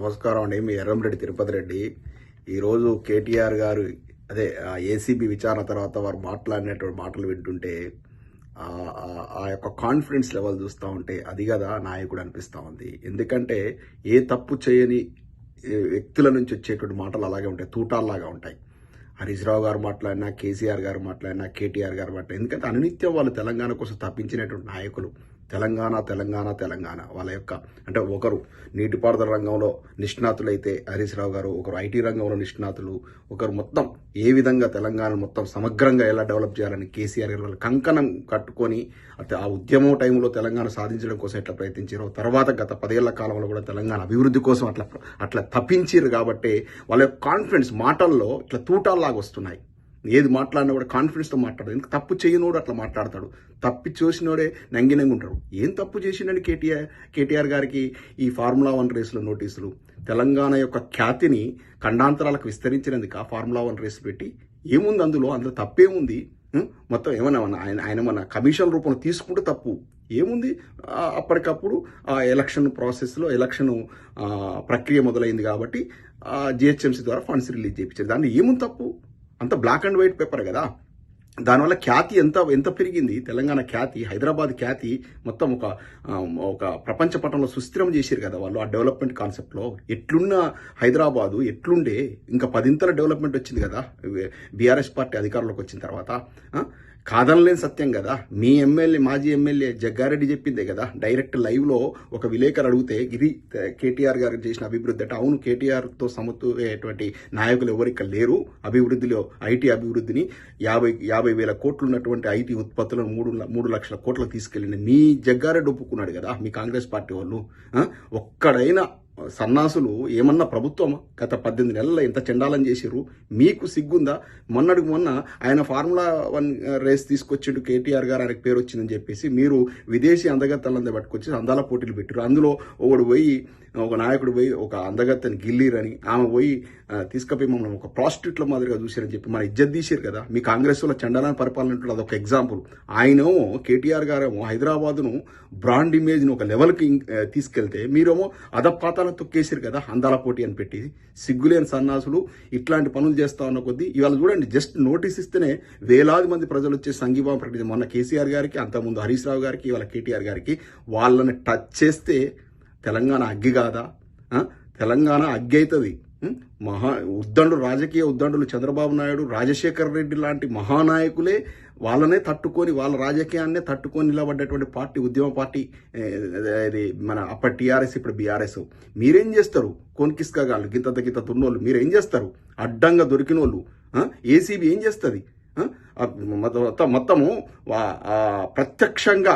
నమస్కారం అండి. మీ ఎర్రంరెడ్డి తిరుపతి రెడ్డి. ఈరోజు కేటీఆర్ గారు అదే ఏసీబీ విచారణ తర్వాత వారు మాట్లాడినటువంటి మాటలు వింటుంటే ఆ- యొక్క కాన్ఫిడెన్స్ లెవెల్ చూస్తూ ఉంటే అది కదా నాయకుడు అనిపిస్తూ ఉంది. ఎందుకంటే ఏ తప్పు చేయని వ్యక్తుల నుంచి వచ్చేటువంటి మాటలు అలాగే ఉంటాయి తూటాల్లాగా ఉంటాయి. హరీష్ రావు గారు మాట్లాడినా కేసీఆర్ గారు మాట్లాడినా కేటీఆర్ గారు మాట్లాడినా ఎందుకంటే అనునిత్యం వాళ్ళు తెలంగాణ కోసం తప్పించినటువంటి నాయకులు. తెలంగాణ తెలంగాణ తెలంగాణ వాళ్ళ యొక్క అంటే ఒకరు నీటిపారుదల రంగంలో నిష్ణాతులైతే హరీష్ రావు గారు ఒకరు ఐటీ రంగంలో నిష్ణాతులు ఒకరు మొత్తం ఏ విధంగా తెలంగాణ మొత్తం సమగ్రంగా ఎలా డెవలప్ చేయాలని కేసీఆర్ గారు వాళ్ళు కంకణం కట్టుకొని అంటే ఆ ఉద్యమం టైంలో తెలంగాణ సాధించడం కోసం ఎట్లా ప్రయత్నించారో తర్వాత గత పదేళ్ళ కాలంలో కూడా తెలంగాణ అభివృద్ధి కోసం అట్లా అట్లా తప్పించారు కాబట్టి వాళ్ళ యొక్క కాన్ఫిడెన్స్ మాటల్లో ఇట్లా తూటాల్లాగా వస్తున్నాయి. ఏది మాట్లాడినా కూడా కాన్ఫిడెన్స్తో మాట్లాడదు. ఎందుకు? తప్పు చేయనోడు అట్లా మాట్లాడతాడు. తప్పి చూసినోడే నంగినంగా ఉంటాడు. ఏం తప్పు చేసిండని కేటీఆర్ కేటీఆర్ గారికి ఈ ఫార్ములా వన్ రేసులో నోటీసులు? తెలంగాణ యొక్క ఖ్యాతిని ఖండాంతరాలకు విస్తరించినందుకు ఆ ఫార్ములా వన్ రేసు పెట్టి ఏముంది అందులో? అందులో తప్పేముంది మొత్తం ఏమన్నా మన ఆయన ఆయన మన కమిషన్ రూపంలో తీసుకుంటే తప్పు. ఏముంది? అప్పటికప్పుడు ఆ ఎలక్షన్ ప్రాసెస్లో ఎలక్షన్ ప్రక్రియ మొదలైంది కాబట్టి జిహెచ్ఎంసీ ద్వారా ఫండ్స్ రిలీజ్ చేయించారు. దాన్ని ఏముంది తప్పు? అంత బ్లాక్ అండ్ వైట్ పేపర్ కదా. దానివల్ల ఖ్యాతి ఎంత ఎంత పెరిగింది? తెలంగాణ ఖ్యాతి హైదరాబాద్ ఖ్యాతి మొత్తం ఒక ఒక ప్రపంచ పటంలో సుస్థిరం చేశారు కదా వాళ్ళు. ఆ డెవలప్మెంట్ కాన్సెప్ట్లో ఎట్లున్న హైదరాబాదు ఎట్లుండే ఇంకా పదింతల డెవలప్మెంట్ వచ్చింది కదా. బీఆర్ఎస్ పార్టీ అధికారంలోకి వచ్చిన తర్వాత కాదనలేని సత్యం కదా. మీ ఎమ్మెల్యే మాజీ ఎమ్మెల్యే జగ్గారెడ్డి చెప్పిందే కదా. డైరెక్ట్ లైవ్లో ఒక విలేకరు అడిగితే ఇది కేటీఆర్ గారు చేసిన అభివృద్ధి అంటే అవును కేటీఆర్తో సమతూయేటువంటి నాయకులు ఎవరిక లేరు. అభివృద్ధిలో ఐటీ అభివృద్ధిని యాభై యాభై వేల కోట్లు ఉన్నటువంటి ఐటీ ఉత్పత్తులను మూడు మూడు లక్షల కోట్లకు తీసుకెళ్ళింది మీ జగ్గారెడ్డి ఒప్పుకున్నాడు కదా మీ కాంగ్రెస్ పార్టీ వాళ్ళు. ఒక్కడైనా సన్నాసులు ఏమన్నా ప్రభుత్వం గత పద్దెనిమిది నెలల్లో ఎంత చెండాలని చేసిర్రు. మీకు సిగ్గుందా? మొన్నటికి మొన్న ఆయన ఫార్ములా వన్ రేస్ తీసుకొచ్చిండు కేటీఆర్ గారు ఆయనకు పేరు వచ్చిందని చెప్పేసి మీరు విదేశీ అందగత్తలంతా పట్టుకొచ్చి అందాల పోటీలు పెట్టారు అందులో ఒకడు పోయి ఒక నాయకుడు పోయి ఒక అందగత్తని గిల్లీరని ఆమె పోయి తీసుకపోయి తీసుకుపోయి మమ్మల్ని ఒక ప్రాస్టిట్యూట్ల మాదిరిగా చూశారని చెప్పి మన ఇజ్జత్ తీసారు కదా. మీ కాంగ్రెస్ వల్ల చండాలని పరిపాలన ఉంటుంది అదొక ఎగ్జాంపుల్. ఆయనేమో కేటీఆర్ గారేమో హైదరాబాద్ను బ్రాండ్ ఇమేజ్ని ఒక లెవెల్కి తీసుకెళ్తే మీరేమో అదపాతాలను తొక్కేసారు కదా అందాల పోటీ అని పెట్టి సిగ్గులేని సన్నాసులు ఇట్లాంటి పనులు చేస్తా ఉన్న కొద్దీ ఇవాళ చూడండి జస్ట్ నోటీస్ ఇస్తేనే వేలాది మంది ప్రజలు వచ్చే సంఘీభావం ప్రకటించి మొన్న కేసీఆర్ గారికి అంతకుముందు హరీష్ రావు గారికి ఇవాళ కేటీఆర్ గారికి వాళ్ళని టచ్ చేస్తే తెలంగాణ అగ్గి కాదా? తెలంగాణ అగ్గి అవుతుంది. మహా ఉద్దండు రాజకీయ ఉద్దండులు చంద్రబాబు నాయుడు రాజశేఖర్ రెడ్డి లాంటి మహానాయకులే వాళ్ళనే తట్టుకొని వాళ్ళ రాజకీయాన్నే తట్టుకొని నిలబడ్డటువంటి పార్టీ ఉద్యమ పార్టీ అది ఇది మన అప్పటి టీఆర్ఎస్ ఇప్పుడు బీఆర్ఎస్. మీరేం చేస్తారు? కొనికిస్కాగాళ్ళు గింత గింత తున్నోళ్ళు మీరేం చేస్తారు? అడ్డంగా దొరికిన వాళ్ళు ఏసీబీ ఏం చేస్తుంది? మొత్తము ప్రత్యక్షంగా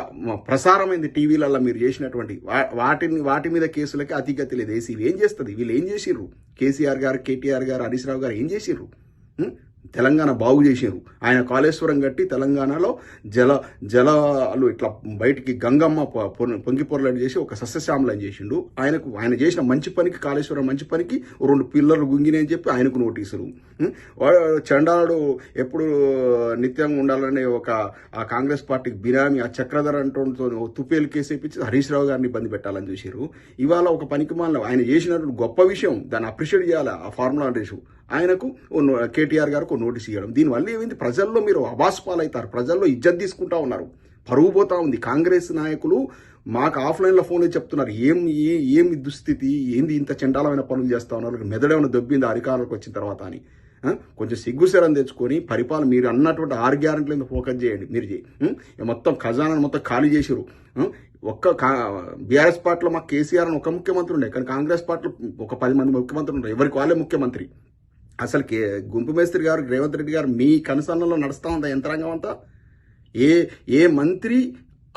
ప్రసారమైంది టీవీలలో మీరు చేసినటువంటి వా- వాటిని వాటి మీద కేసులకి అతిగతి లేదు. ఏసీబీ ఏం చేస్తుంది? వీళ్ళు ఏం చేసిర్రు? కేసీఆర్ గారు కేటీఆర్ గారు హరీష్ రావు గారు ఏం చేసిర్రు? తెలంగాణ బాగు చేసారు ఆయన కాళేశ్వరం కట్టి తెలంగాణలో జల జలాలు ఇట్లా బయటికి గంగమ్మ పొంగి పొరలాడు చేసి ఒక సస్యశ్యామలం చేసిండు. ఆయనకు ఆయన చేసిన మంచి పనికి కాళేశ్వరం మంచి పనికి రెండు పిల్లలు గుంగినే అని చెప్పి ఆయనకు నోటీసులు. చండాలుడు ఎప్పుడు నిత్యంగా ఉండాలనే ఒక ఆ కాంగ్రెస్ పార్టీకి బిరామి ఆ చక్రధర్ అంటూ తుపేలు కేసు వేయించి హరీష్ రావు గారిని ఇబ్బంది పెట్టాలని చూసారు ఇవాళ ఒక పనికి మాల ఆయన చేసినటువంటి గొప్ప విషయం దాన్ని అప్రిషియేట్ చేయాలి ఆ ఫార్ములా రేషు ఆయనకు కేటీఆర్ గారికి ఒక నోటీస్ ఇవ్వడం. దీనివల్ల ఏమైంది? ప్రజల్లో మీరు అబాస్పాలవుతారు ప్రజల్లో ఇజ్జత్ తీసుకుంటా ఉన్నారు. పరువు పోతా ఉంది. కాంగ్రెస్ నాయకులు మాకు ఆఫ్లైన్లో ఫోన్లో చెప్తున్నారు. ఏం ఏ ఏమి దుస్థితి? ఏంది ఇంత చండాలమైన పనులు చేస్తా ఉన్నారు? మెదడేమైనా దొబ్బింది అధికారులకు వచ్చిన తర్వాత అని. కొంచెం సిగ్గుశరం తెచ్చుకొని పరిపాలన మీరు అన్నటువంటి ఆరు గ్యారెంటీల మీద ఫోకస్ చేయండి. మీరు చేయి. మొత్తం ఖజానాను మొత్తం ఖాళీ చేసిరు ఒక్క బీఆర్ఎస్ పార్టీలో మాకు కేసీఆర్ అని ఒక ముఖ్యమంత్రి ఉండే. కానీ కాంగ్రెస్ పార్టీలో ఒక పది మంది ముఖ్యమంత్రులు ఉన్నారు. ఎవరికి? వాళ్ళే ముఖ్యమంత్రి. అసలు కే గుంపు మేస్త్రి గారు రేవంత్ రెడ్డి గారు మీ కనుసన్నలో నడుస్తూ ఉందా యంత్రాంగం అంతా? ఏ ఏ మంత్రి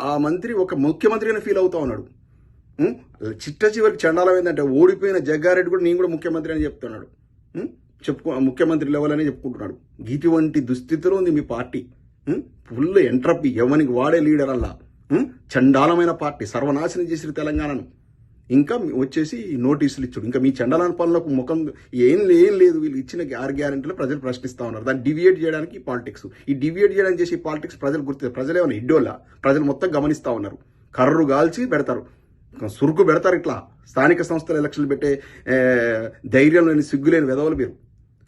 ఆ మంత్రి ఒక ముఖ్యమంత్రిగానే ఫీల్ అవుతా ఉన్నాడు. చిట్ట చివరికి చండాలం ఏంటంటే ఓడిపోయిన జగ్గారెడ్డి కూడా నేను కూడా ముఖ్యమంత్రి అని చెప్తున్నాడు. చెప్పుకో ముఖ్యమంత్రి లెవెల్ అనే చెప్పుకుంటున్నాడు. ఇటువంటి దుస్థితిలో ఉంది మీ పార్టీ. ఫుల్ ఎంట్రపీ ఎవరికి వాడే లీడర్ అలా చండాలమైన పార్టీ సర్వనాశనం చేసిన తెలంగాణను. ఇంకా వచ్చేసి నోటీసులు ఇచ్చుడు. ఇంకా మీ చండాలన పనులకు ముఖం ఏం ఏం లేదు. వీళ్ళు ఇచ్చిన ఆరు గ్యారెంటీలు ప్రజలు ప్రశ్నిస్తూ ఉన్నారు. దాన్ని డివియేట్ చేయడానికి పాలిటిక్స్. ఈ డివియేట్ చేయడానికి చేసి పాలిటిక్స్ ప్రజలు గుర్తు ప్రజలు ఏమైనా ఇడ్డోలా ప్రజలు మొత్తం గమనిస్తూ ఉన్నారు. కర్రు గాల్చి పెడతారు. సురుకు పెడతారు ఇట్లా. స్థానిక సంస్థల ఎలక్షన్లు పెట్టే ధైర్యం లేని సిగ్గులేని వెధవలు మీరు.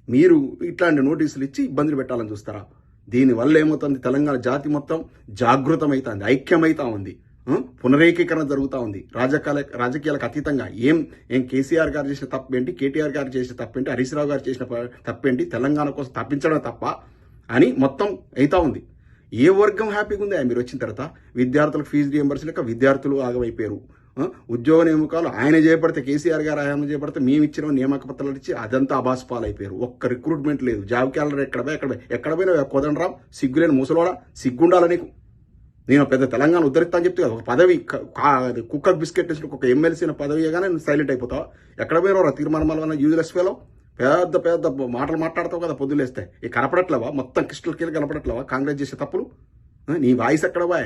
మీరు ఇట్లాంటి నోటీసులు ఇచ్చి ఇబ్బందులు పెట్టాలని చూస్తారా? దీనివల్ల ఏమవుతుంది? తెలంగాణ జాతి మొత్తం జాగృతమైతుంది ఐక్యమైతా ఉంది. పునరేకీకరణ జరుగుతూ ఉంది. రాజకాల రాజకీయాలకు అతీతంగా ఏం ఏం కేసీఆర్ గారు చేసిన తప్పేంటి కేటీఆర్ గారు చేసిన తప్పేంటి హరీష్ రావు గారు చేసిన తప్పేంటి తెలంగాణ కోసం తప్పించడం తప్ప అని మొత్తం అవుతా ఉంది. ఏ వర్గం హ్యాపీగా ఉంది? మీరు వచ్చిన తర్వాత విద్యార్థులకు ఫీజు రియంబర్స్ లేక విద్యార్థులు ఆగమైపోయారు. ఉద్యోగ నియామకాలు ఆయన చేపడితే కేసీఆర్ గారు ఆయన చేపడితే మేము ఇచ్చిన నియామక పత్రాలు ఇచ్చి అదంతా అబాస్ పాలైపోయారు. ఒక్క రిక్రూట్మెంట్ లేదు. జాబ్ క్యాలెండర్ ఎక్కడ పోయి ఎక్కడ పోయి ఎక్కడ పోయినా కోదండరాం సిగ్గులేని ముసలోడా సిగ్గుండాల నీకు? నేను పెద్ద తెలంగాణ ఉద్ధరిస్తా అని చెప్తే ఒక పదవి కా- అది కుక్క బిస్కెట్ వేసిన ఒక ఎమ్మెల్సీ అయిన పదవి కానీ నువ్వు సైలెంట్ అయిపోతావు? ఎక్కడ పోయినావు తీర్మానం వల్ల యూజ్లెస్ ఫెలో? పెద్ద పెద్ద మాటలు మాట్లాడతావు కదా పొద్దులేస్తే ఇక కనపడట్లేవా? మొత్తం క్రిస్టల్ కీలు కనపడట్లేవా? కాంగ్రెస్ చేసే తప్పులు? నీ వాయిస్ ఎక్కడ బాయ్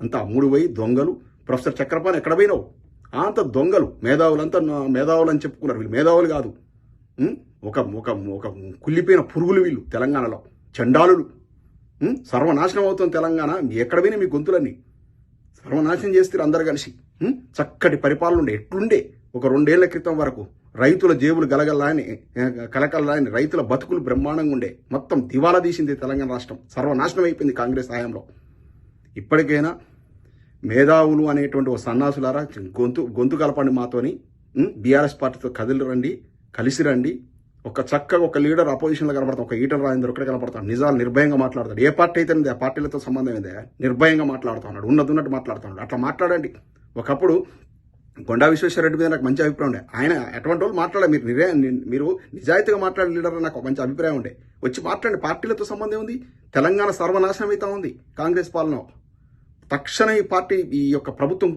అంతా మూడు పోయి దొంగలు. ప్రొఫెసర్ చక్రపాణి ఎక్కడ పోయినావు? అంత దొంగలు. మేధావులు అంతా మేధావులు అని చెప్పుకున్నారు వీళ్ళు. మేధావులు కాదు. ఒక ఒక ఒక కుళ్ళిపోయిన పురుగులు వీళ్ళు తెలంగాణలో. చండాలులు. సర్వనాశనం అవుతుంది తెలంగాణ. ఎక్కడ పోయినా మీ గొంతులన్నీ. సర్వనాశనం చేస్తారు అందరు కలిసి చక్కటి పరిపాలన ఉండే. ఎట్లుండే? ఒక రెండేళ్ళ క్రితం వరకు రైతుల జేబులు గలగల్లాని కలకలని రైతుల బతుకులు బ్రహ్మాండంగా ఉండే. మొత్తం దివాలా తీసింది తెలంగాణ రాష్ట్రం. సర్వనాశనం అయిపోయింది కాంగ్రెస్ హయాంలో. ఇప్పటికైనా మేధావులు అనేటువంటి ఒక సన్నాసులారా గొంతు గొంతు కలపండి మాతోని బీఆర్ఎస్ పార్టీతో కదిలి రండి కలిసి రండి. ఒక చక్కగా ఒక లీడర్ అపోజిషన్లో కనపడతాం ఒక ఈటర్ రాజేందర్ ఒకటే కనపడతాడు నిజాలు నిర్భయంగా మాట్లాడతాడు. ఏ పార్టీ అయితే ఆ పార్టీలతో సంబంధం ఏందే నిర్భయంగా మాట్లాడుతున్నాడు ఉన్నది ఉన్నట్టు మాట్లాడుతున్నాడు అట్లా మాట్లాడండి. ఒకప్పుడు కొండా విశ్వేశ్వరరెడ్డి మీద నాకు మంచి అభిప్రాయం ఉండే. ఆయన అటువంటి వాళ్ళు మాట్లాడే మీరు నిరే మీరు నిజాయితీగా మాట్లాడే లీడర్ నాకు మంచి అభిప్రాయం ఉండే. వచ్చి మాట్లాడండి. పార్టీలతో సంబంధం ఉంది తెలంగాణ సర్వనాశనం అవుతా ఉంది కాంగ్రెస్ పాలన తక్షణ ఈ పార్టీ ఈ యొక్క ప్రభుత్వం